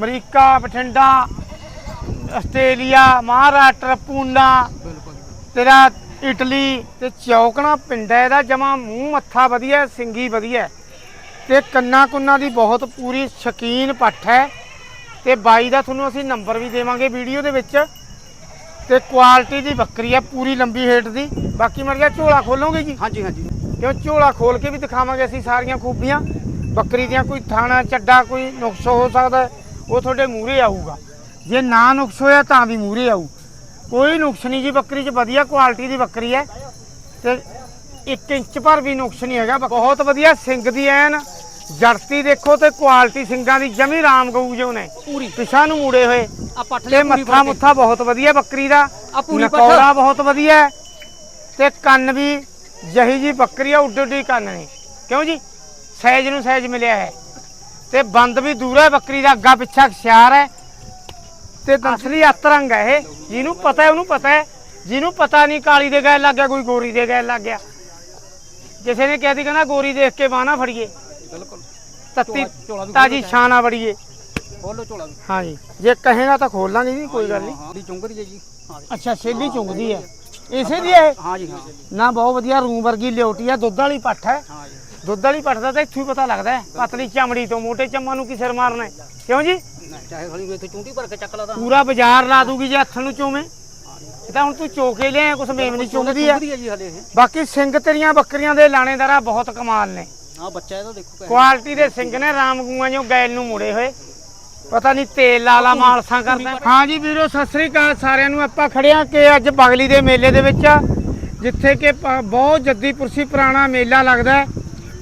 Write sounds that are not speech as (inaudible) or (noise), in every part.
America Bathinda Australia Maharashtra Poona ਤੇਰਾ Italy ਤੇ ਚੌਕਣਾ ਪਿੰਡ ਹੈ ਇਹਦਾ ਜਮਾ ਮੂੰਹ ਮੱਥਾ ਵਧੀਆ ਸਿੰਗੀ ਵਧੀਆ ਤੇ ਕੰਨਾ ਕੁੰਨਾ ਦੀ ਬਹੁਤ ਪੂਰੀ ਸ਼ਕੀਨ ਪੱਠ ਹੈ। ਤੇ ਬਾਈ ਦਾ ਤੁਹਾਨੂੰ ਅਸੀਂ ਨੰਬਰ ਵੀ ਦੇਵਾਂਗੇ ਵੀਡੀਓ ਦੇ ਵਿੱਚ। ਤੇ ਕੁਆਲਿਟੀ ਦੀ ਬੱਕਰੀ ਹੈ ਪੂਰੀ ਲੰਬੀ ਹੇਠ ਦੀ। ਬਾਕੀ ਮਰ ਗਿਆ ਝੋਲਾ ਖੋਲੋਗੇ ਜੀ? ਹਾਂਜੀ ਹਾਂਜੀ। ਕਿਉਂ ਝੋਲਾ ਖੋਲ ਕੇ ਵੀ ਦਿਖਾਵਾਂਗੇ ਅਸੀਂ ਸਾਰੀਆਂ ਖੂਬੀਆਂ। ਬੱਕਰੀ ਦੀਆਂ ਕੋਈ ਥਾਣਾ ਚੱਡਾ ਕੋਈ ਨੁਕਸ ਹੋ ਸਕਦਾ ਉਹ ਤੁਹਾਡੇ ਮੂਹਰੇ ਆਊਗਾ। ਜੇ ਨਾ ਨੁਕਸ ਹੋਇਆ ਤਾਂ ਵੀ ਮੂਹਰੇ ਆਊ। ਕੋਈ ਨੁਕਸ ਨਹੀਂ ਜੀ ਬੱਕਰੀ 'ਚ ਵਧੀਆ ਕੁਆਲਿਟੀ ਦੀ ਬੱਕਰੀ ਹੈ। ਤੇ 1 ਇੰਚ ਪਰ ਵੀ ਨੁਕਸ ਨਹੀਂ ਹੈਗਾ। ਬਹੁਤ ਵਧੀਆ ਸਿੰਗ ਦੀ ਐਨ। ਜੜਤੀ ਦੇਖੋ ਤੇ ਕੁਆਲਿਟੀ ਸਿੰਗਾਂ ਦੀ ਜਮੀ ਰਾਮ ਗਊ ਜੋ ਨੇ। ਪੂਰੀ। ਪਿਛਾਂ ਨੂੰ ਮੁੜੇ ਹੋਏ। ਆ ਪੱਠ ਤੇ ਮੱਥਾ ਮੁੱਥਾ ਬਹੁਤ ਵਧੀਆ ਬੱਕਰੀ ਦਾ। ਆ ਪੂਰੀ ਪੱਠ। ਬਹੁਤ ਵਧੀਆ ਤੇ ਕੰਨ ਵੀ ਜਹੀ ਜੀ ਬੱਕਰੀ ਆ ਉੱਡ ਉੱਡੀ ਕੰਨ ਨੇ। ਕਿਉਂ ਜੀ? ਸਾਈਜ਼ ਨੂੰ ਸਾਈਜ਼ ਮਿਲਿਆ ਹੈ। ਤੇ ਬੰਦ ਵੀ ਦੂਰਾ ਹੈ ਬੱਕਰੀ ਦਾ ਅੱਗਾ ਪਿੱਛਾ ਖਿਆਰ ਹੈ। ਤੇ ਦੰਸਲੀ ਅਤਰੰਗ ਹੈ ਇਹ। ਜਿਹਨੂੰ ਪਤਾ ਹੈ ਉਹਨੂੰ ਪਤਾ ਹੈ। ਜਿਹਨੂੰ ਪਤਾ ਨਹੀਂ ਕਾਲੀ ਦੇ ਗਏ ਲੱਗ ਗਿਆ ਕੋਈ ਗੋਰੀ ਦੇ ਗਏ ਲੱਗ ਗਿਆ। ਕਿਸੇ ਨੇ ਕਹਿ ਦੀ ਕਹਿੰਦਾ ਗੋਰੀ ਦੇਖ ਕੇ ਬਾਣਾ ਫੜੀਏ। ਬਿਲਕੁਲ। ਤੱਤੀ ਤਾਜੀ ਛਾਣਾ ਬੜੀਏ ਬੋਲੋ ਝੋਲਾ ਵੀ। ਹਾਂਜੀ। ਜੇ ਕਹੇਗਾ ਤਾਂ ਖੋਲ ਲਾਂਗੇ ਜੀ ਕੋਈ ਗੱਲ ਨਹੀਂ। ਹਾਂ ਦੀ ਚੁੰਗਦੀ ਹੈ ਜੀ। ਹਾਂ। ਅੱਛਾ ਛੇਲੀ ਚੁੰਗਦੀ ਹੈ ਇਸੇ ਦੀ ਹੈ ਹਾਂ ਜੀ ਹਾਂ। ਨਾ ਬਹੁਤ ਵਧੀਆ ਰੂਮ ਵਰਗੀ ਲਿਓਟੀ ਆ ਦੁੱਧ ਵਾਲੀ ਪੱਠ ਹੈ। ਹਾਂ ਜੀ। ਦੁੱਧ ਵਾਲੀ ਪੱਠ ਦਾ ਤਾਂ ਇੱਥੋਂ ਹੀ ਪਤਾ ਲੱਗਦਾ ਹੈ। ਪਤਲੀ ਚਮੜੀ ਤੋਂ ਮੋਟੇ ਚੰਮਾਂ ਨੂੰ ਕੀ ਸਿਰ ਮਾਰਨਾ ਹੈ। ਕਿਉਂ ਜੀ? ਨਹੀਂ, ਚਾਹੇ ਖਲੀ ਇੱਥੇ ਚੁੰਡੀ ਭਰ ਕੇ ਚੱਕ ਲਾ ਤਾਂ। ਪੂਰਾ ਬਾਜ਼ਾਰ ਲਾ ਦੂਗੀ ਜੇ ਹੱਥ ਨੂੰ ਚੋਵੇਂ। ਇਹ ਤਾਂ ਹੁਣ ਤੂੰ ਚੋਕੇ ਲਿਆ ਕੁਛ ਮੇਮ ਨਹੀਂ ਚੁੰਗਦੀ ਹੈ ਚੁੰਗਦੀ ਹੈ ਜੀ ਹਲੇ ਇਹ। ਬਾਕੀ ਸਿੰਘ ਤੇਰੀਆਂ ਬੱਕਰੀਆਂ ਦੇ ਲਾਣੇਦਾਰਾ ਬਹੁਤ ਕਮਾਲ ਨੇ। ਆ ਬੱਚਾ ਇਹਦਾ ਦੇਖੋ ਕਿਹੋ ਕੁਆਲਿਟੀ ਦੇ ਸਿੰਘ ਨੇ ਰਾਮ ਗੂਆਂ ਜੋ ਗੈਲ ਨੂੰ ਮੁੜੇ ਹੋਏ। ਪਤਾ ਨਹੀਂ ਤੇਲ ਲਾਲਾ ਮਾਲਸਾਂ ਕਰਦਾ। ਹਾਂ ਜੀ ਵੀਰੋ ਸਤਿ ਸ੍ਰੀ ਅਕਾਲ ਸਾਰਿਆਂ ਨੂੰ। ਆਪਾਂ ਖੜਿਆ ਕਿ ਅੱਜ ਬਗਲੀ ਦੇ ਮੇਲੇ ਦੇ ਵਿੱਚ ਜਿੱਥੇ ਕਿ ਪ- ਬਹੁਤ ਜੱਦੀ ਪੁਰਸੀ ਪੁਰਾਣਾ ਮੇਲਾ ਲੱਗਦਾ ਹੈ।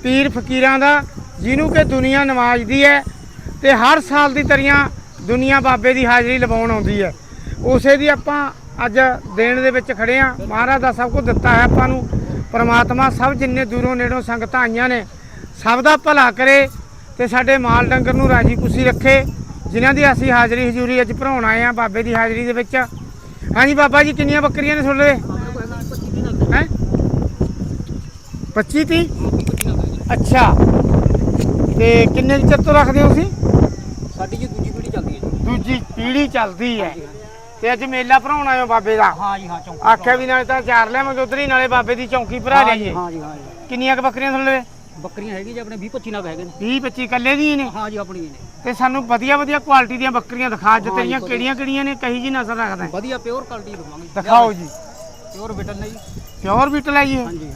ਪੀਰ ਫਕੀਰਾਂ ਦਾ, ਜਿਹਨੂੰ ਕਿ ਦੁਨੀਆ ਨਵਾਜਦੀ ਹੈ ਤੇ ਹਰ ਸਾਲ ਦੀ ਤਰੀਆਂ ਦੁਨੀਆ ਬਾਬੇ ਦੀ ਹਾਜ਼ਰੀ ਲਵਾਉਣ ਆਉਂਦੀ ਹੈ। ਉਸੇ ਦੀ ਆਪਾਂ ਅੱਜ ਦੇਣ ਦੇ ਵਿੱਚ ਖੜੇ ਆ ਮਹਾਰਾਜ ਦਾ ਸਭ ਕੁਝ ਦਿੱਤਾ ਹੈ ਆਪਾਂ ਨੂੰ। ਪਰਮਾਤਮਾ ਸਭ ਜਿੰਨੇ ਦੂਰੋਂ ਨੇੜੋਂ ਸੰਗਤਾਂ ਆਈਆਂ ਨੇ, ਸਭ ਦਾ ਭਲਾ ਕਰੇ ਤੇ ਸਾਡੇ ਮਾਲ ਡੰਗਰ ਨੂੰ ਰਾਜੀ ਖੁਸ਼ੀ ਰੱਖੇ, ਜਿਨ੍ਹਾਂ ਦੀ ਅਸੀਂ ਹਾਜ਼ਰੀ ਹਜ਼ੂਰੀ ਅੱਜ ਭਰਾਉਣ ਆਏ ਆ ਬਾਬੇ ਦੀ ਹਾਜ਼ਰੀ ਦੇ ਵਿੱਚ। ਹਾਂਜੀ ਬਾਬਾ ਜੀ, ਕਿੰਨੀਆਂ ਬੱਕਰੀਆਂ ਨੇ ਤੁਹਾਡੇ? ਹੈ? 25 30 ਅੱਛਾ। ਤੇ ਕਿੰਨੇ ਕੁ ਚਿਰ ਤੋਂ ਰੱਖਦੇ ਹੋ ਤੁਸੀਂ? ਸਾਡੀ ਜੀ ਦੂਜੀ ਪੀੜੀ ਚੱਲਦੀ ਹੈ ਜੀ। ਦੂਜੀ ਪੀੜ੍ਹੀ ਚੱਲਦੀ ਹੈ। ਤੇ ਅੱਜ ਮੇਲਾ ਭਰਾਉਣ ਹੋ ਬਾਬੇ ਦਾ? ਹਾਂ ਜੀ ਹਾਂ ਚੌਂਕੀ ਆਖਿਆ ਵੀ ਨਾਲੇ ਤਾਂ ਚਾਰ ਲਿਆਵਾਂਗੇ ਉਧਰ ਹੀ ਨਾਲੇ ਬਾਬੇ ਦੀ ਚੌਂਕੀ ਭਰਾ ਲਈਏ। ਹਾਂ ਜੀ ਹਾਂ ਜੀ। ਕਿੰਨੀਆਂ ਕੁ ਬੱਕਰੀਆਂ ਤੁਹਾਡੇ ਬੱਕਰੀਆਂ ਹੈਗੀ ਜੀ ਆਪਣੇ 20 25 ਨਗ ਹੈਗੇ ਨੇ। 20 25 ਕੱਲੇ ਦੀ ਨੇ? ਹਾਂ ਜੀ ਆਪਣੀ ਨੇ। ਤੇ ਸਾਨੂੰ ਵਧੀਆ ਵਧੀਆ ਕੁਆਲਿਟੀ ਦੀਆਂ ਬੱਕਰੀਆਂ ਦਿਖਾ ਅੱਜ ਤੇਰੀਆਂ। ਕਿਹੜੀਆਂ ਕਿਹੜੀਆਂ ਨੇ? ਕਹੀ ਜੀ ਨਜ਼ਰ ਰੱਖਦਾ? ਵਧੀਆ ਪਿਓਰ ਕੁਆਲਿਟੀ ਦਵਾਂਗੇ ਦਿਖਾਓ ਜੀ। ਪਿਓਰ ਬਿਟਲ ਨੇ ਜੀ। ਪਿਓਰ ਬੀਟਲ ਹੈ ਜੀ? ਹਾਂ ਜੀ।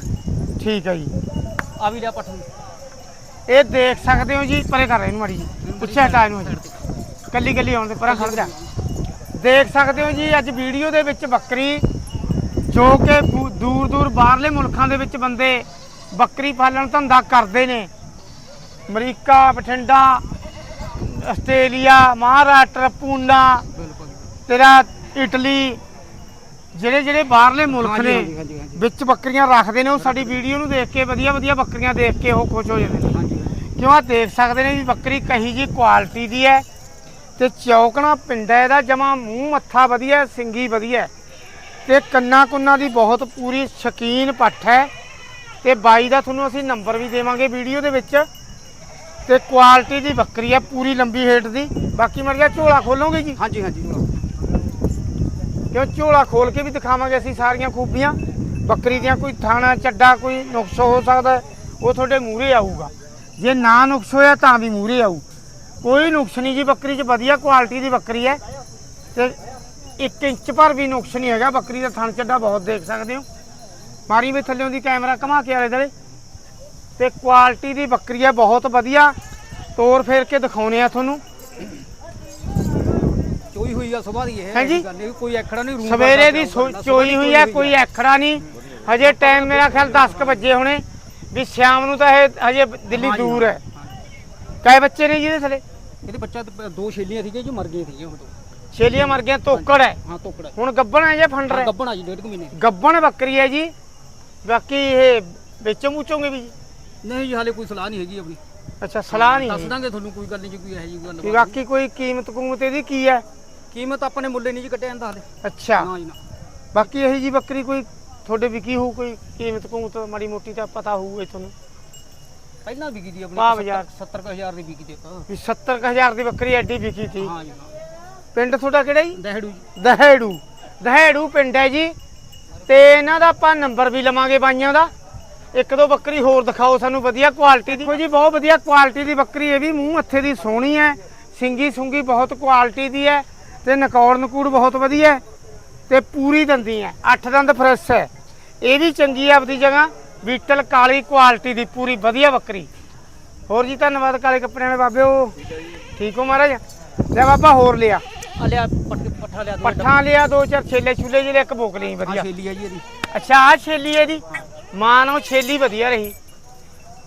ਠੀਕ ਹੈ ਜੀ। ਆ ਵੀ ਲਿਆ ਪੱਠ। ਨੂੰ ਇਹ ਦੇਖ ਸਕਦੇ ਹੋ ਜੀ ਪਰੇ ਕਰ ਰਹੇ ਨੂੰ ਮਾੜੀ ਜੀ ਪਿੱਛੇ ਹਟਾ ਇਹਨੂੰ ਜੀ ਕੱਲੀ ਕੱਲੀ ਆਉਣ ਦੇ ਪਰਾਂ ਖੜ ਜਾ। ਦੇਖ ਸਕਦੇ ਹੋ ਜੀ ਅੱਜ ਵੀਡੀਓ ਦੇ ਵਿੱਚ ਬੱਕਰੀ ਜੋ ਕਿ ਦੂਰ ਦੂਰ ਬਾਹਰਲੇ ਮੁਲਕਾਂ ਦੇ ਵਿੱਚ ਬੰਦੇ ਬੱਕਰੀ ਪਾਲਣ ਧੰਦਾ ਕਰਦੇ ਨੇ। ਅਮਰੀਕਾ ਬਠਿੰਡਾ ਆਸਟ੍ਰੇਲੀਆ ਮਹਾਰਾਸ਼ਟਰ ਪੂਨਾ ਤੇਰਾ ਇਟਲੀ ਜਿਹੜੇ ਜਿਹੜੇ ਬਾਹਰਲੇ ਮੁਲਕ ਹਾਂਜੀ, ਨੇ ਹਾਂਜੀ, ਹਾਂਜੀ, ਹਾਂਜੀ। ਵਿੱਚ ਬੱਕਰੀਆਂ ਰੱਖਦੇ ਨੇ ਉਹ ਸਾਡੀ ਵੀਡੀਓ ਨੂੰ ਦੇਖ ਕੇ ਵਧੀਆ ਵਧੀਆ ਬੱਕਰੀਆਂ ਦੇਖ ਕੇ ਉਹ ਖੁਸ਼ ਹੋ ਜਾਂਦੇ ਨੇ। ਕਿਉਂ ਆ ਦੇਖ ਸਕਦੇ ਨੇ ਵੀ ਬੱਕਰੀ ਕਹੀ ਜੀ ਕੁਆਲਿਟੀ ਦੀ ਹੈ ਤੇ ਚੌਕਣਾ ਪਿੰਡ ਇਹਦਾ ਜਮਾ ਮੂੰਹ ਮੱਥਾ ਵਧੀਆ ਹੈ, ਸਿੰਗੀ ਵਧੀਆ ਹੈ। ਤੇ ਕੰਨਾ ਕੁੰਨਾ ਦੀ ਬਹੁਤ ਪੂਰੀ ਸ਼ਕੀਨ ਪੱਠ ਹੈ। ਤੇ ਬਾਈ ਦਾ ਤੁਹਾਨੂੰ ਅਸੀਂ ਨੰਬਰ ਵੀ ਦੇਵਾਂਗੇ ਵੀਡੀਓ ਦੇ ਵਿੱਚ। ਤੇ ਕੁਆਲਿਟੀ ਦੀ ਬੱਕਰੀ ਹੈ ਪੂਰੀ ਲੰਬੀ ਹੇਠ ਦੀ। ਬਾਕੀ ਮਰ ਗਿਆ ਝੋਲਾ ਖੋਲੋਗੇ ਜੀ? ਹਾਂ ਜੀ ਹਾਂ ਜੀ ਕਿਉਂ ਝੋਲਾ ਖੋਲ ਕੇ ਵੀ ਦਿਖਾਵਾਂਗੇ ਅਸੀਂ ਸਾਰੀਆਂ ਖੂਬੀਆਂ? ਬੱਕਰੀ ਦੀਆਂ ਕੋਈ ਥਾਣਾ, ਚੱਡਾ ਕੋਈ ਨੁਕਸ ਹੋ ਸਕਦਾ ਉਹ ਤੁਹਾਡੇ ਮੂਹਰੇ ਆਊਗਾ। ਜੇ ਨਾ ਨੁਕਸ ਹੋਇਆ ਤਾਂ ਵੀ ਮੂਹਰੇ ਆਊ। ਕੋਈ ਨੁਕਸ ਨਹੀਂ ਜੀ, ਬੱਕਰੀ 'ਚ ਵਧੀਆ ਕੁਆਲਿਟੀ ਦੀ ਬੱਕਰੀ ਹੈ। ਤੇ 1 ਇੰਚ ਪਰ ਵੀ ਨੁਕਸ ਨਹੀਂ ਹੈਗਾ, ਬੱਕਰੀ ਦਾ ਥਣ ਚੱਡਾ ਬਹੁਤ ਦੇਖ ਸਕਦੇ ਹੋ। ਮਾਰੀ ਵੀ ਥੱਲੇੋਂ ਦੀ ਕੈਮਰਾ ਘਮਾ ਕੇ ਆਲੇ ਦਲੇ ਤੇ ਕੁਆਲਿਟੀ ਦੀ ਬੱਕਰੀ ਹੈ, ਬਹੁਤ ਵਧੀਆ। ਤੋਰ ਫੇਰ ਕੇ ਦਿਖਾਉਨੇ ਆ ਤੁਹਾਨੂੰ। ਚੋਈ ਆ ਸੁਬਾਹ ਦੀ ਇਹ ਹੈਂ ਜੀ? ਗੱਲ ਨਹੀਂ ਕੋਈ ਐਖੜਾ ਨਹੀਂ ਰੂਮ ਸਵੇਰੇ ਦੀ ਸੋ- ਚੋਈ ਹੋਈ ਹੈ ਕੋਈ ਐਖੜਾ ਨਹੀਂ। ਹਜੇ ਟਾਈਮ ਮੇਰਾ ਖਿਆਲ 10 ਕੁ ਵਜੇ ਹੋਣੇ। ਵੀ ਸ਼ਾਮ ਨੂੰ ਤਾਂ ਇਹ ਹਜੇ ਦਿੱਲੀ ਦੂਰ ਹੈ। ਕਾਏ ਬੱਚੇ ਨੇ ਜਿਹਦੇ ਥਲੇ? ਇਹਦੇ ਬੱਚਾ ਤੇ ਦੋ ਛੇਲੀਆਂ ਸੀਗੀਆਂ ਜੋ ਮਰ ਗਈਆਂ ਸੀਗੀਆਂ ਉਹ ਤੋਂ। ਛੇਲੀਆਂ ਮਰ ਗਈਆਂ ਤੋਕੜ ਹੈ। ਹਾਂ ਤੋਕੜਾ ਹੁਣ ਗੱਬਣ ਹੈ ਜਾਂ ਫੰਡਰ ਹੈ ਗੱਬਣਾ ਜੀ ਡੇਢ ਕੁ ਮਹੀਨੇ। ਗੱਬਣ ਬੱਕਰੀ ਹੈ ਜੀ। ਬਾਕੀ ਇਹ ਵੇਚੋ ਮੂਚੋਗੇ ਵੀ ਜੀ। ਨਹੀਂ ਜੀ ਹਾਲੇ ਕੋਈ ਸਲਾਹ ਨਹੀਂ ਹੈਗੀ ਆਪਣੀ। ਅੱਛਾ ਸਲਾਹ ਨਹੀਂ ਦੱਸ ਹੈ। ਦਾਂਗੇ ਤੁਹਾਨੂੰ ਕੋਈ ਗੱਲ ਨਹੀਂ ਜੀ ਕੋਈ ਇਹੋ ਜੀ ਗੱਲ ਵੀ ਬਾਕੀ ਕੋਈ ਕੀਮਤ ਕੂਮਤ ਇਹਦੀ ਕੀ ਹੈ? ਕੀਮਤ ਆਪਾਂ ਨੇ ਮੁੱਲੇ ਨਹੀਂ ਜੀ ਕੱਟਿਆ ਜਾਂਦਾ ਹਾਲੇ। ਅੱਛਾ। ਨਾ ਜੀ ਨਾ। ਬਾਕੀ ਇਹੀ ਜੀ ਬੱਕਰੀ ਕੋਈ ਤੁਹਾਡੇ ਵਿਕੀ ਹੋਊ ਕੋਈ ਕੀਮਤ ਕੂਮਤ ਮਾੜੀ ਮੋਟੀ ਤਾਂ ਪਤਾ ਹੋਊ ਇਹ ਤੁਹਾਨੂੰ ਪਹਿਲਾਂ ਵਿਕੀ ਦੀ ਆਪਣੀ ਬਾਜ਼ਾਰ। 70000 ਦੀ ਵਿਕੀ ਦੀ ਇੱਕ ਵੀ 70000 ਦੀ ਬੱਕਰੀ ਐਡੀ ਵਿਕੀ ਸੀ। ਹਾਂ ਜੀ ਹਾਂ। ਪਿੰਡ ਤੁਹਾਡਾ ਕਿਹੜਾ ਜੀ? ਦਹਿੜੂ ਜੀ। ਦਹੇੜੂ। ਦਹੇੜੂ ਪਿੰਡ ਹੈ ਜੀ। ਤੇ ਇਹਨਾਂ ਦਾ ਆਪਾਂ ਨੰਬਰ ਵੀ ਲਵਾਂਗੇ ਬਾਈਆਂ ਦਾ। ਇੱਕ ਦੋ ਬੱਕਰੀ ਹੋਰ ਦਿਖਾਓ ਸਾਨੂੰ ਵਧੀਆ ਕੁਆਲਿਟੀ ਦੀ। ਦੇਖੋ ਜੀ ਬਹੁਤ ਵਧੀਆ ਕੁਆਲਿਟੀ ਦੀ ਬੱਕਰੀ ਇਹ ਵੀ। ਮੂੰਹ ਮੱਥੇ ਦੀ ਸੋਹਣੀ ਹੈ। ਸਿੰਗੀ ਸੁੰਗੀ ਬਹੁਤ ਕੁਆਲਿਟੀ ਦੀ ਹੈ। ਤੇ ਨਕੌੜ ਨਕੂੜ ਬਹੁਤ ਵਧੀਆ ਤੇ ਪੂਰੀ ਦੰਦੀ ਹੈ ਅੱਠ ਦੰਦ ਫਰੈਸ਼ ਹੈ। ਇਹ ਵੀ ਚੰਗੀ ਹੈ ਆਪਦੀ ਜਗ੍ਹਾ ਬੀਟਲ ਕਾਲੀ ਕੁਆਲਿਟੀ ਦੀ ਪੂਰੀ ਵਧੀਆ ਬੱਕਰੀ। ਹੋਰ ਜੀ ਧੰਨਵਾਦ ਕਾਲੇ ਕੱਪੜਿਆਂ ਵਾਲੇ ਬਾਬਿਓ। ਠੀਕ ਹੋ ਮਹਾਰਾਜ? ਲੈ ਬਾਬਾ ਹੋਰ ਲਿਆ। ਆ ਲਿਆ ਪੱਠ ਪੱਠਾ ਲਿਆ ਦੋ ਪੱਠਾਂ ਲਿਆ ਦੋ ਚਾਰ ਛੇਲੇ ਛੁਲੇ ਜਿਹੜੇ ਇੱਕ ਬੋਕ ਲਈ ਵਧੀਆ। ਛੇਲੀ ਆ ਜੀ ਇਹਦੀ। ਅੱਛਾ ਆ ਛੇਲੀ ਹੈ ਦੀ ਮਾਂ ਨੂੰ ਛੇਲੀ ਵਧੀਆ ਰਹੀ।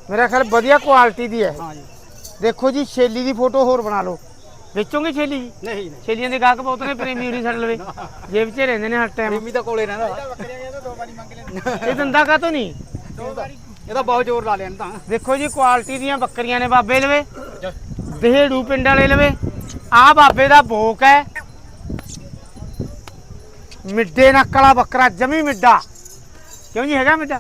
ਮੇਰਾ ਖਿਆਲ ਵਧੀਆ ਕੁਆਲਿਟੀ ਦੀ ਹੈ। ਹਾਂ ਜੀ। ਦੇਖੋ ਜੀ ਛੇਲੀ ਦੀ ਫੋਟੋ ਹੋਰ ਬਣਾ ਲਓ। ਵੇਚੋਗੇ ਛੇਲੀ? ਜੀ ਨਹੀਂ ਨਹੀਂ। ਛੇਲੀਆਂ ਦੇ ਗਾਹਕ ਬਹੁਤ ਨੇ ਪ੍ਰੇਮੀ ਉਰੀ ਛੱਡ ਲਵੇ। ਜੇਬ 'ਚ ਰਹਿੰਦੇ ਨੇ ਹਰ ਟਾਈਮ ਪ੍ਰੇਮੀ ਤਾਂ ਕੋਲੇ ਰਹਿੰਦਾ। ਇਹ ਦੰਦਾ ਕਾ ਤੋਂ ਨਹੀਂ ਇਹਦਾ ਬਹੁਤ ਜ਼ੋਰ ਲਾ ਲਿਆ ਇਹਨੇ ਤਾਂ। ਦੇਖੋ ਜੀ ਕੁਆਲਿਟੀ ਦੀਆਂ ਬੱਕਰੀਆਂ ਨੇ ਬਾਬੇ ਲਵੇ। ਦੇਹੜੂ ਪਿੰਡ ਵਾਲੇ ਲਵੇ। ਆ ਬਾਬੇ ਦਾ ਭੋਕ ਹੈ। ਮਿੱਡੇ ਨੱਕ ਵਾਲਾ ਬੱਕਰਾ ਜਮੀ ਮਿੱਡਾ। ਕਿਉਂ ਜੀ ਹੈਗਾ ਮਿੱਡਾ?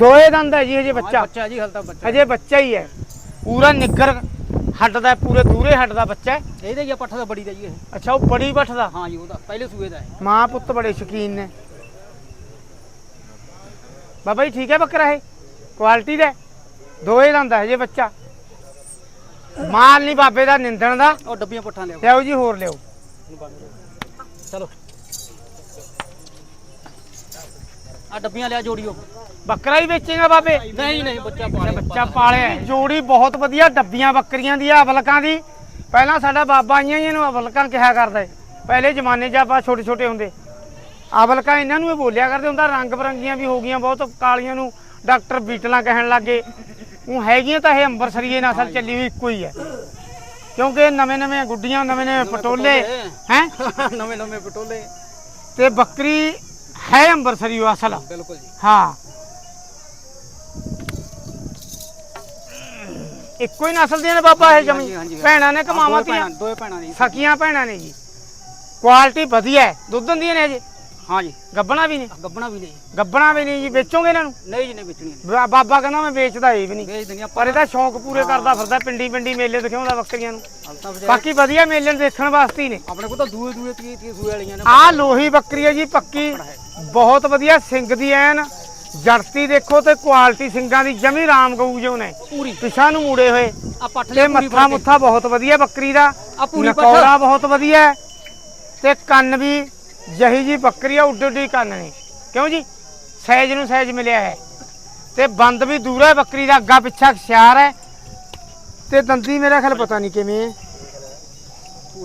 ਦੋਏ ਦੰਦ ਹੈ ਜੀ ਹਜੇ ਬੱਚਾ। ਬੱਚਾ ਜੀ ਹਲ ਤਾਂ ਬੱਚਾ। ਹਜੇ ਬੱਚਾ ਹੀ ਹੈ। ਪੂਰਾ ਨਿੱਗਰ ਹੱਟਦਾ ਪੂਰੇ ਦੂਰੇ ਹੱਟਦਾ ਬੱਚਾ ਹੈ। ਇਹਦੇ ਹੀ ਆ ਪੱਠਾ ਦਾ ਬੜੀ ਦਾ ਜੀ ਇਹ। ਅੱਛਾ ਉਹ ਬੜੀ ਬੱਠਦਾ ਹਾਂ ਜੀ ਉਹਦਾ ਪਹਿਲੇ ਸੂਏ ਦਾ ਹੈ। ਮਾਂ ਪੁੱਤ ਬੜੇ ਸ਼ੌਕੀਨ ਨੇ। ਬਾਬਾ ਜੀ ਠੀਕ ਹੈ ਬੱਕਰਾ ਇਹ? ਕੁਆਲਿਟੀ ਦਾ ਹੈ? ਦੋਏ ਦੰਦ ਹੈ ਜੇ ਬੱਚਾ। ਮਾਲ ਨਹੀਂ ਬਾਬੇ ਦਾ ਨਿੰਦਣ ਦਾ। ਉਹ ਡੱਬੀਆਂ ਪੱਠਾਂ ਲਿਆਓ। ਲਿਆਓ ਜੀ ਹੋਰ ਲਿਆਓ। ਚਲੋ। ਆ ਡੱਬੀਆਂ ਲਿਆ ਜੋੜੀਓ। ਬੱਕਰਾ ਹੀ ਵੇਚੇਗਾ ਬਾਬੇ? ਨਹੀਂ ਨਹੀਂ ਬੱਚਾ ਪਾਲਿਆ। ਬੱਚਾ ਪਾਲਿਆ। ਜੋੜੀ ਬਹੁਤ ਵਧੀਆ ਡੱਬੀਆਂ ਬੱਕਰੀਆਂ ਦੀ ਆ ਅਵਲਕਾਂ ਦੀ। ਪਹਿਲਾਂ ਸਾਡਾ ਬਾਬਾ ਆਈਆਂ ਇਹਨੂੰ ਅਵਲਕਾਂ ਕਿਹਾ ਕਰਦਾ ਹੈ। ਪਹਿਲੇ ਜ਼ਮਾਨੇ 'ਚ ਆਪਾਂ ਛੋਟੇ ਛੋਟੇ ਹੁੰਦੇ। ਅਵਲਕਾਂ ਇਹਨਾਂ ਨੂੰ ਇਹ ਬੋਲਿਆ ਕਰਦੇ ਹੁੰਦਾ ਰੰਗ ਬਰੰਗੀਆਂ ਵੀ ਹੋ ਗਈਆਂ ਬਹੁਤ ਕਾਲੀਆਂ ਨੂੰ ਡਾਕਟਰ ਬੀਟਲਾਂ ਕਹਿਣ ਲੱਗੇ। ਉਹ ਹੈਗੀਆਂ ਤਾਂ ਇਹ ਅੰਬਰਸਰੀਏ ਨਸਲ ਚੱਲੀ ਹੋਈ ਇੱਕੋ ਹੀ ਹੈ। ਕਿਉਂਕਿ ਨਵੇਂ ਨਵੇਂ ਗੁੱਡੀਆਂ ਨਵੇਂ ਨਵੇਂ ਪਟੋਲੇ। ਹੈ? (laughs) ਨਵੇਂ ਨਵੇਂ ਪਟੋਲੇ। ਤੇ ਬੱਕਰੀ ਹੈ ਅੰਬਰਸਰੀ ਉਹ ਅਸਲ ਬਿਲਕੁਲ ਜੀ। ਹਾਂ। ਇੱਕੋ ਹੀ ਨਸਲ ਦੀਆਂ ਨੇ ਬਾਬਾ ਇਹ ਹਾਂਜੀ, ਜਮੀ ਹਾਂਜੀ। ਭੈਣਾਂ ਨੇ ਕਮਾਵਾਂ ਭੈਣਾਂ- ਦੋਏ ਭੈਣਾਂ ਨੇ ਸਕੀਆਂ ਭੈਣਾਂ ਨੇ ਜੀ। ਕੁਆਲਿਟੀ ਵਧੀਆ ਹੈ। ਦੁੱਧ ਦਿੰਦੀਆਂ ਨੇ ਅਜੇ। ਹਾਂ ਜੀ। ਗੱਬਣਾ ਵੀ ਨਹੀਂ ਗੱਬਣਾ ਵੀ ਨਹੀਂ ਗੱਬਣਾ ਵੀ ਨਹੀਂ ਜੀ। ਵੇਚੋਗੇ ਇਹਨਾਂ ਨੂੰ? ਨਹੀਂ ਜੀ ਨਹੀਂ ਵੇਚਣੀ ਬਾ- ਬਾਬਾ ਕਹਿੰਦਾ ਮੈਂ ਵੇਚਦਾ ਇਹ ਵੀ ਨਹੀਂ। ਵੇਚ ਦਿੰਦੀਆਂ। ਪਰ ਇਹਦਾ ਸ਼ੌਂਕ ਪੂਰੇ ਕਰਦਾ ਫਿਰਦਾ ਪਿੰਡੀ ਪਿੰਡੀ ਮੇਲੇ ਦਿਖਾਉਂਦਾ ਬੱਕਰੀਆਂ ਨੂੰ। ਬਾਕੀ ਵਧੀਆ ਮੇਲੇ ਨੂੰ ਦੇਖਣ ਵਾਸਤੇ ਹੀ ਨੇ। ਆਪਣੇ ਕੋਲ ਤਾਂ ਦੂਏ ਦੂਏ ਤੀ ਤੀ ਸੂਏ ਵਾਲੀਆਂ ਨੇ। ਆਹ ਲੋਹੀ ਬੱਕਰੀ ਹੈ ਜੀ ਪੱਕੀ। ਬਹੁਤ ਵਧੀਆ ਸਿੰਘ ਦੀ ਐਨ। ਜੜਤੀ ਦੇਖੋ ਤੇ ਕੁਆਲਿਟੀ ਸਿੰਘਾਂ ਦੀ ਜਮੀ ਰਾਮ ਗਊ ਜੋ ਨੇ। ਪੂਰੀ। ਪਿਛਾਂ ਨੂੰ ਮੂੜੇ ਹੋਏ। ਆ ਪੱਠ ਤੇ ਮੱਥਾ ਮੁੱਥਾ ਬਹੁਤ ਵਧੀਆ ਬੱਕਰੀ ਦਾ। ਆ ਪੂਰੀ ਪੱਠ। ਨਕੌੜਾ ਬਹੁਤ ਵਧੀਆ। ਹੈ ਤੇ ਕੰਨ ਵੀ ਜਹੀ ਜੀ ਬੱਕਰੀ ਆ ਉੱਡ ਉੱਡੀ ਕੰਨ ਨੇ। ਕਿਉਂ ਜੀ? ਸਹਿਜ ਨੂੰ ਸਹਿਜ ਮਿਲਿਆ ਹੈ। ਤੇ ਬੰਦ ਵੀ ਦੂਰ ਹੈ ਬੱਕਰੀ ਦਾ ਅੱਗਾ ਪਿੱਛਾ ਖਿਆਰ ਹੈ। ਤੇ ਦੰਦੀ ਮੇਰਾ ਖਿਆਲ ਪਤਾ ਨਹੀਂ ਕਿਵੇਂ। ਹੈ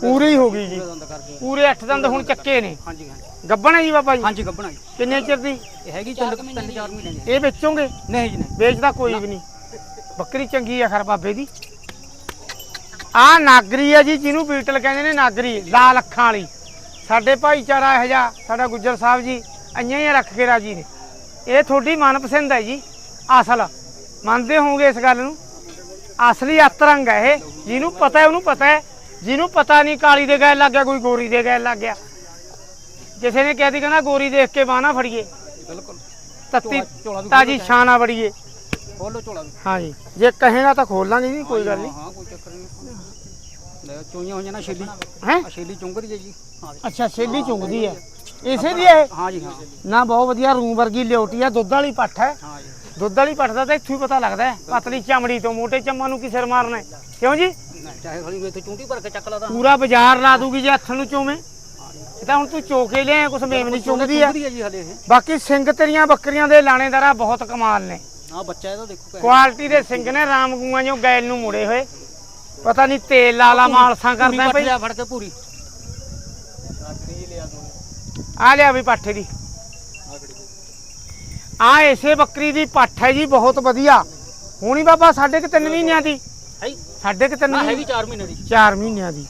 ਪੂਰੀ ਹੋ ਗਈ ਜੀ। ਪੂਰੇ ਦੰਦ ਕਰਕੇ। ਪੂਰੇ 8 ਦੰਦ ਹੁਣ ਚੱਕੇ ਨੇ। ਹਾਂਜੀ ਹਾਂਜੀ। ਗੱਬਣ ਹੈ ਜੀ ਬਾਬਾ ਜੀ? ਹਾਂਜੀ ਗੱਬਣਾ ਜੀ। ਕਿੰਨੇ ਚਿਰ ਦੀ? ਇਹ ਹੈਗੀ ਤਿੰਨ ਤਿੰਨ ਚਾਰ ਮਹੀਨੇ ਦੀ। ਇਹ ਵੇਚੋਗੇ? ਨਹੀਂ ਜੀ ਨਹੀਂ। ਵੇਚਦਾ ਕੋਈ ਵੀ ਨਹੀਂ। ਬੱਕਰੀ ਚੰਗੀ ਆ ਖਰ ਬਾਬੇ ਦੀ। ਆ ਨਾਗਰੀ ਆ ਜੀ ਜਿਹਨੂੰ ਬੀਟਲ ਕਹਿੰਦੇ ਨੇ ਨਾਗਰੀ ਲਾਲ ਅੱਖਾਂ ਵਾਲੀ। ਸਾਡੇ ਭਾਈਚਾਰਾ ਇਹ ਜਾ ਸਾਡਾ ਗੁੱਜਰ ਸਾਹਿਬ ਜੀ ਅੰਆਂ ਹੀ ਰੱਖ ਕੇ ਰਾਜੀ ਨੇ। ਇਹ ਤੁਹਾਡੀ ਮਨਪਸੰਦ ਹੈ ਜੀ ਅਸਲ। ਮੰਨਦੇ ਹੋਵੋਗੇ ਇਸ ਗੱਲ ਨੂੰ? ਅਸਲੀ ਅਤਰੰਗ ਹੈ ਇਹ। ਜਿਹਨੂੰ ਪਤਾ ਹੈ ਉਹਨੂੰ ਪਤਾ ਹੈ। ਜਿਹਨੂੰ ਪਤਾ ਨਹੀਂ ਕਾਲੀ ਦੇ ਗੈਲ ਲੱਗ ਗਿਆ ਕੋਈ ਗੋਰੀ ਦੇ ਗੈਲ ਲੱਗ ਗਿਆ। ਕਿਸੇ ਨੇ ਕਹਿ ਦੀ ਕਹਿੰਦਾ ਗੋਰੀ ਦੇਖ ਕੇ ਬਾਣਾ ਫੜੀਏ। ਬਿਲਕੁਲ। ਤੱਤੀ ਝੋਲਾ- ਵੀ ਤਾਜੀ ਛਾਣਾ ਬੜੀਏ ਖੋਲੋ ਝੋਲਾ ਵੀ। ਹਾਂਜੀ। ਜੇ ਕਹੇਗਾ ਤਾਂ ਖੋਲ ਲਾਂਗੇ ਜੀ ਕੋਈ ਗੱਲ ਨਹੀਂ। ਹਾਂ ਕੋਈ ਚੱਕਰ ਨਹੀਂ। ਲੈ ਚੋਈਆਂ ਹੋਈਆਂ ਨਾ ਛੇਲੀ। ਹੈ? ਆ ਛੇਲੀ ਚੁੰਗਦੀ ਹੈ ਜੀ। ਹਾਂ ਜੀ। ਅੱਛਾ ਛੇਲੀ ਚੁੰਗਦੀ ਹੈ। ਇਸੇ ਦੀ ਹੈ? ਹਾਂ ਜੀ ਹਾਂ। ਨਾ ਬਹੁਤ ਵਧੀਆ ਰੂਮ ਵਰਗੀ ਲਿਓਟੀ ਆ ਦੁੱਧ ਵਾਲੀ ਪੱਠ ਹੈ। ਹਾਂ ਜੀ। ਦੁੱਧ ਵਾਲੀ ਪੱਠ ਦਾ ਤਾਂ ਇੱਥੋਂ ਹੀ ਪਤਾ ਲੱਗਦਾ ਹੈ। ਪਤਲੀ ਚਮੜੀ ਤੋਂ ਮੋਟੇ ਚੰਮਾਂ ਨੂੰ ਕੀ ਸਿਰ ਮਾਰਨਾ ਹੈ। ਕਿਉਂ ਜੀ? ਨਹੀਂ, ਚਾਹੇ ਖੜੀ ਵੇ ਤੇ ਚੁੰਟੀ ਭਰ ਕੇ ਚੱਕ ਲਾ ਤਾਂ। ਪੂਰਾ ਬਾਜ਼ਾਰ ਲਾ ਦੂਗੀ ਜੇ ਹੱਥ ਨੂੰ ਚੋਵੇਂ। ਇਹ ਤਾਂ ਹੁਣ ਤੂੰ ਚੋਕੇ ਲਿਆ ਕੁਛ ਮੇਮ ਨਹੀਂ ਚੁੰਗਦੀ ਆ। ਚੁੰਗਦੀ ਹੈ ਜੀ ਹਲੇ ਇਹ। ਬਾਕੀ ਸਿੰਘ ਤੇਰੀਆਂ ਬੱਕਰੀਆਂ ਦੇ ਲਾਣੇਦਾਰਾ ਬਹੁਤ ਕਮਾਲ ਨੇ। ਆ ਬੱਚਾ ਇਹਦਾ ਦੇਖੋ ਕਿਹੋ ਕੁਆਲਿਟੀ ਦੇ ਸਿੰਘ ਨੇ ਰਾਮ ਗੂਆਂ ਜੋ ਗੈਲ ਨੂੰ ਮੁੜੇ ਹੋਏ। ਪਤਾ ਨਹੀਂ ਤੇਲ ਲਾਲਾ ਮਾਲਸਾਂ ਕਰਦਾ ਪੱਠ ਭਈ ਲਿਆ ਫੜ ਕੇ ਪੂਰੀ ਆ ਲਿਆ ਵੀ ਪੱਠ ਦੀ ਆ ਇਸੇ ਬੱਕਰੀ ਦੀ ਪੱਠ ਹੈ ਜੀ ਬਹੁਤ ਵਧੀਆ। ਹੁਣੀ ਬਾਬਾ ਸਾਢੇ ਕਿ ਤਿੰਨ ਮਹੀਨਿਆਂ ਦੀ। ਹੈ ਸਾਢੇ ਕਿ ਤਿੰਨ ਆ ਮਹੀਨੇ ਹੈਗੀ 4 ਮਹੀਨੇ ਦੀ। 4 ਮਹੀਨਿਆਂ ਦੀ।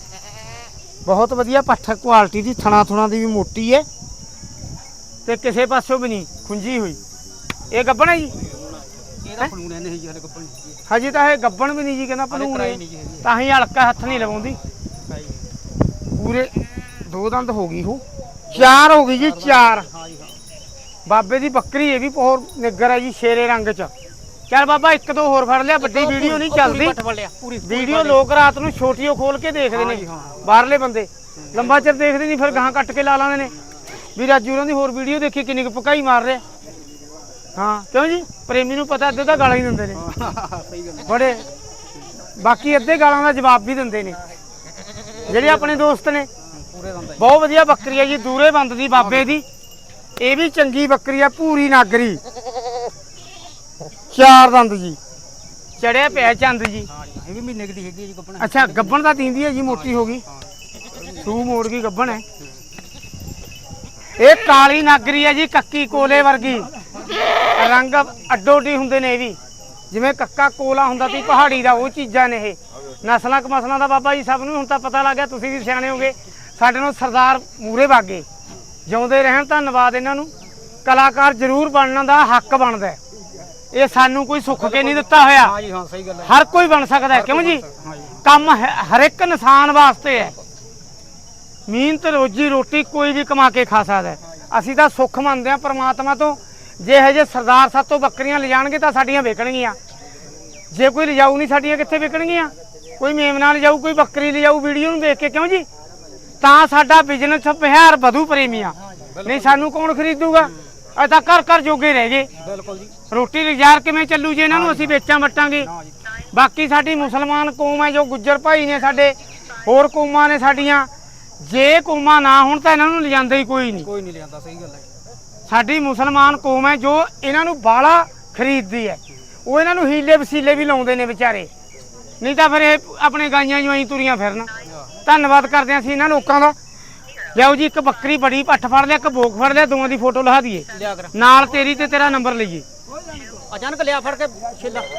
ਬਹੁਤ ਵਧੀਆ ਪੱਠ ਹੈ ਕੁਆਲਿਟੀ ਦੀ ਥਣਾ ਥੁਣਾ ਦੀ ਵੀ ਮੋਟੀ ਹੈ ਤੇ ਕਿਸੇ ਪਾਸੋਂ ਵੀ ਨਹੀਂ ਖੁੰਜੀ ਹੋਈ। ਇਹ ਗੱਬਣ ਹੈ ਜੀ? ਇਹਦਾ ਫਲੂਣੇ ਨਹੀਂ ਜੀ ਹਲੇ ਕੱਪਣ ਨਹੀਂ ਹਜੇ ਤਾਂ ਇਹ ਗੱਬਣ ਵੀ ਨਹੀਂ ਜੀ ਕਹਿੰਦਾ ਭਲੂਣ ਹੈਗੀ ਤਾਂ ਹੀ ਹਲਕਾ ਹੱਥ ਨਹੀਂ ਲਵਾਉਂਦੀ। ਪੂਰੇ ਦੋ ਦੰਦ ਹੋ ਗਈ ਉਹ। ਚਾਰ ਹੋ ਗਈ ਜੀ ਚਾਰ। ਹਾਂ ਜੀ ਹਾਂ। ਬਾਬੇ ਦੀ ਬੱਕਰੀ ਇਹ ਵੀ ਬਹੁਤ ਨਿੱਗਰ ਹੈ ਜੀ ਸ਼ੇਰੇ ਰੰਗ ਚ। ਚੱਲ ਬਾਬਾ ਇੱਕ ਦੋ ਹੋਰ ਫੜ ਲਿਆ ਵੱਡੀ ਵੀਡੀਓ ਨਹੀਂ ਚੱਲਦੀ। ਵੀਡੀਓ ਲੋਕ ਰਾਤ ਨੂੰ ਛੋਟੀਓ ਖੋਲ ਕੇ ਦੇਖਦੇ ਨੇ। ਬਾਹਰਲੇ ਬੰਦੇ। ਲੰਬਾ ਚਿਰ ਦੇਖਦੇ ਨਹੀਂ ਫਿਰ ਗਾਹਾਂ ਕੱਟ ਕੇ ਲਾ ਲਾਉਂਦੇ ਨੇ। ਵੀ ਰਾਜੂ ਉਹਨਾਂ ਦੀ ਹੋਰ ਵੀਡੀਓ ਦੇਖੀ ਕਿੰਨੀ ਕੁ ਪਕਾਈ ਮਾਰ ਰਿਹਾ। ਹਾਂ ਕਿਉਂ ਜੀ? ਪ੍ਰੇਮੀ ਨੂੰ ਪਤਾ ਅੱਧੇ ਤਾਂ ਗਾਲਾਂ ਹੀ ਦਿੰਦੇ ਨੇ। ਬੜੇ। ਬਾਕੀ ਅੱਧੇ ਗਾਲਾਂ ਦਾ ਜਵਾਬ ਵੀ ਦਿੰਦੇ ਨੇ। ਜਿਹੜੇ ਆਪਣੇ ਦੋਸਤ ਨੇ। ਬਹੁਤ ਵਧੀਆ ਬੱਕਰੀ ਹੈ ਜੀ ਦੂਰੇ ਬੰਦ ਦੀ ਬਾਬੇ ਦੀ। ਇਹ ਵੀ ਚੰਗੀ ਬੱਕਰੀ ਆ ਪੂਰੀ ਨਾਗਰੀ। ਚਾਰ ਦੰਦ ਜੀ। ਚੜਿਆ ਪਿਆ ਚੰਦ ਜੀ। ਹਾਂ ਜੀ ਇਹ ਵੀ ਮਹੀਨੇ ਕੁ ਦੀ ਹੈਗੀ ਜੀ ਕੱਪਣਾ ਅੱਛਾ ਗੱਬਣ ਤਾਂ ਤੀਂਦੀ ਹੈ ਜੀ ਮੋਟੀ ਹੋ ਗਈ। ਸੂ ਮੋੜ ਗਈ ਗੱਬਣ ਹੈ। ਇਹ ਕਾਲੀ ਨਾਗਰੀ ਹੈ ਜੀ ਕੱਕੀ ਕੋਲੇ ਵਰਗੀ। ਰੰਗ ਅੱਡੋਡੀ ਹੁੰਦੇ ਨੇ ਇਹ ਵੀ। ਜਿਵੇਂ ਕੱਕਾ ਕੋਲਾ ਹੁੰਦਾ ਸੀ ਪਹਾੜੀ ਦਾ ਉਹ ਚੀਜ਼ਾਂ ਨੇ ਇਹ। ਨਸਲਾਂ ਕਮਸਲਾਂ ਦਾ ਬਾਬਾ ਜੀ ਸਭ ਨੂੰ ਹੁਣ ਤਾਂ ਪਤਾ ਲੱਗ ਗਿਆ ਤੁਸੀਂ ਵੀ ਸਿਆਣੇ ਹੋਗੇ। ਸਾਡੇ ਨੂੰ ਸਰਦਾਰ ਮੂਰੇ ਵਾਗੇ। ਜਿਉਂਦੇ ਰਹਿਣ ਧੰਨਵਾਦ ਇਹਨਾਂ ਨੂੰ। ਕਲਾਕਾਰ ਜ਼ਰੂਰ ਬਣਨ ਦਾ ਹੱਕ ਬਣਦਾ। ਇਹ ਸਾਨੂੰ ਕੋਈ ਸੁੱਖ ਕੇ ਨਹੀਂ ਦਿੱਤਾ ਹੋਇਆ। ਹਾਂ ਜੀ ਹਾਂ ਸਹੀ ਗੱਲ ਹੈ। ਹਰ ਕੋਈ ਬਣ ਸਕਦਾ ਹੈ ਕਿਉਂ ਜੀ? ਹਾਂ ਜੀ। ਕੰਮ ਹ- ਹਰ ਇੱਕ ਇਨਸਾਨ ਵਾਸਤੇ ਹੈ। ਮਿਹਨਤ ਰੋਜੀ ਰੋਟੀ ਕੋਈ ਵੀ ਕਮਾ ਕੇ ਖਾ ਸਕਦਾ ਹੈ। ਅਸੀਂ ਤਾਂ ਸੁੱਖ ਮੰਨਦੇ ਹਾਂ ਪ੍ਰਮਾਤਮਾ ਤੋਂ। ਜੇ ਹਜੇ ਸਰਦਾਰ ਸਾਤੋਂ ਬੱਕਰੀਆਂ ਲਿਜਾਣਗੇ ਤਾਂ ਸਾਡੀਆਂ ਵਿਕਣਗੀਆਂ ਜੇ ਕੋਈ ਲਿਜਾਊ ਨਹੀਂ ਸਾਡੀਆਂ ਕਿੱਥੇ ਵਿਕਣਗੀਆਂ ਕੋਈ ਮੇਮਨਾ ਲਿਜਾਊ ਕੋਈ ਬੱਕਰੀ ਲਿਜਾਊ ਵੀਡੀਓ ਨੂੰ ਦੇਖ ਕੇ ਕਿਉਂ ਜੀ? ਤਾਂ ਸਾਡਾ ਬਿਜ਼ਨਸ ਬਿਹਾਰ ਵਧੂ ਪ੍ਰੇਮੀਆਂ। ਨਹੀਂ ਸਾਨੂੰ ਕੌਣ ਖਰੀਦੂਗਾ? ਅਸੀਂ ਤਾਂ ਘਰ ਘਰ ਜੋਗੇ ਰਹਿ ਗਏ ਬਿਲਕੁਲ ਜੀ। ਰੋਟੀ ਰੁਜ਼ਗਾਰ ਕਿਵੇਂ ਚੱਲੂ ਜੇ ਇਹਨਾਂ ਨੂੰ ਅਸੀਂ ਵੇਚਾਂ ਵਟਾਂਗੇ। ਜੀ। ਬਾਕੀ ਸਾਡੀ ਮੁਸਲਮਾਨ ਕੌਮ ਹੈ ਜੋ ਗੁੱਜਰ ਭਾਈ ਨੇ ਸਾਡੇ ਹੋਰ ਕੌਮਾਂ ਨੇ ਸਾਡੀਆਂ ਜੇ ਕੌਮਾਂ ਨਾ ਹੋਣ ਤਾਂ ਇਹਨਾਂ ਨੂੰ ਲਿਜਾਂਦਾ ਹੀ ਕੋਈ ਨਹੀਂ। ਕੋਈ ਨਹੀਂ ਲਿਆਂਦਾ ਸਹੀ ਗੱਲ ਹੈ ਸਾਡੀ ਮੁਸਲਮਾਨ ਕੌਮ ਹੈ ਜੋ ਇਹਨਾਂ ਨੂੰ ਬਾਲਾ ਖਰੀਦਦੀ ਹੈ। ਉਹ ਇਹਨਾਂ ਨੂੰ ਹੀਲੇ ਵਸੀਲੇ ਵੀ ਲਾਉਂਦੇ ਨੇ ਵਿਚਾਰੇ। ਨਹੀਂ ਤਾਂ ਫਿਰ ਇਹ ਆਪਣੇ ਗਾਈਆਂ ਜਵਾਈ ਤੁਰੀਆਂ ਫਿਰਨ। ਧੰਨਵਾਦ ਕਰਦੇ ਹਾਂ ਅਸੀਂ ਇਹਨਾਂ ਲੋਕਾਂ ਦਾ। ਲਿਆਓ ਜੀ ਇੱਕ ਬੱਕਰੀ ਬੜੀ ਪੱਠ ਫੜ ਲਿਆ ਇੱਕ ਭੋਗ ਫੜ ਲਿਆ ਦੋਵਾਂ ਦੀ ਫੋਟੋ ਲਹਾ ਦਈਏ। ਲਿਆ ਕਰ। ਨਾਲ ਤੇਰੀ ਤੇ ਤੇਰਾ ਨੰਬਰ ਲਈਏ। ਅਚਾਨਕ ਲਿਆ ਫੜ ਕੇ ਛਿੱਲਾ।